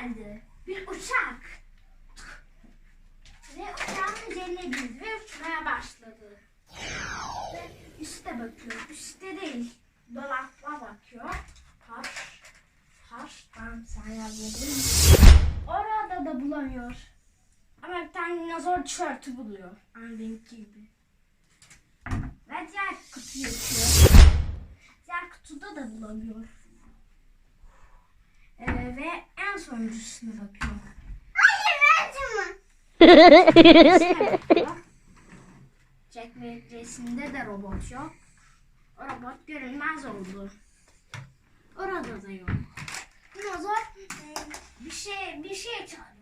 geldi. Bir uçak. Ve uçağın üzerine bindi ve uçmaya başladı. Ve üste bakıyor. Üste değil. Dolapla bakıyor. Taş. Taş. Tamam sen yazmadın. Orada da bulamıyor. Ama bir tane dinozor tişörtü buluyor. Aynı gibi. Ve diğer kutuyu açıyor. Diğer kutuda da bulamıyor. Ee, ve en sonuncusuna bakıyor. Hayır verdim Jack ve resimde de robot yok. O robot görünmez oldu. Orada da yok. Dinozor e, bir şey bir şey çağırıyor.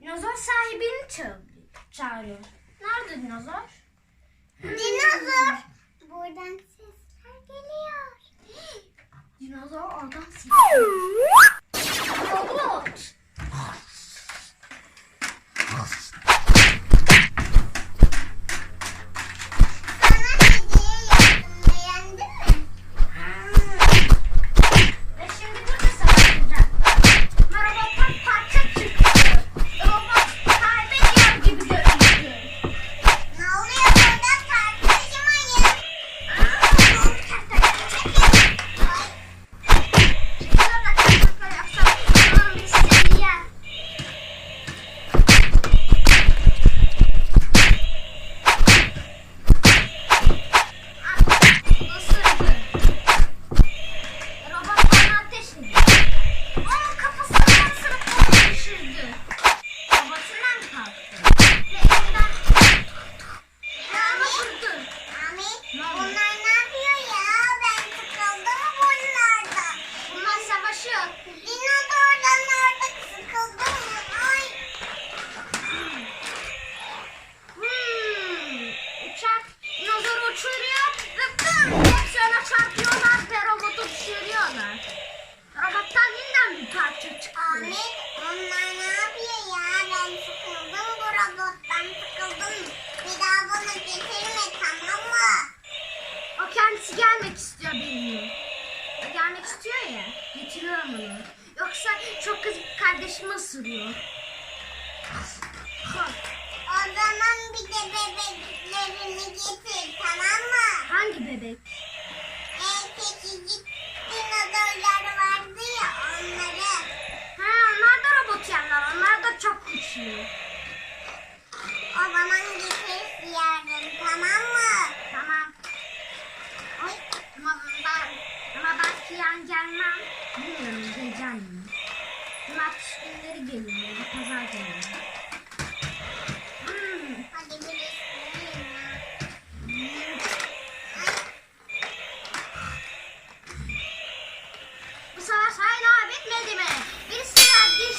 Dinozor sahibini çağırıyor. çağırıyor. Nerede dinozor? Dinozor. Buradan geliyor. Dinozor oradan ses. Robottan sıkıldım. Bir daha bana getirme tamam mı? O kendisi gelmek istiyor benimle. O gelmek istiyor ya. Getiriyorum onu. Yoksa çok kızıp kardeşimi ısırıyor. O zaman bir de bebeklerini getir tamam mı? Hangi bebek? Ee, keçicik dinozorlar vardı ya onları. Ha onlar da robot yanlar. Onlar da çok güçlü. O zaman getir yarın tamam mı? Tamam. Ay, ama ben, fiyan gelmem. Bilmiyorum geleceğim mi? Cumartesi günleri geliyor. Pazar günleri. Hmm. Hadi bir Bu savaş hala bitmedi mi? Bir sıra bir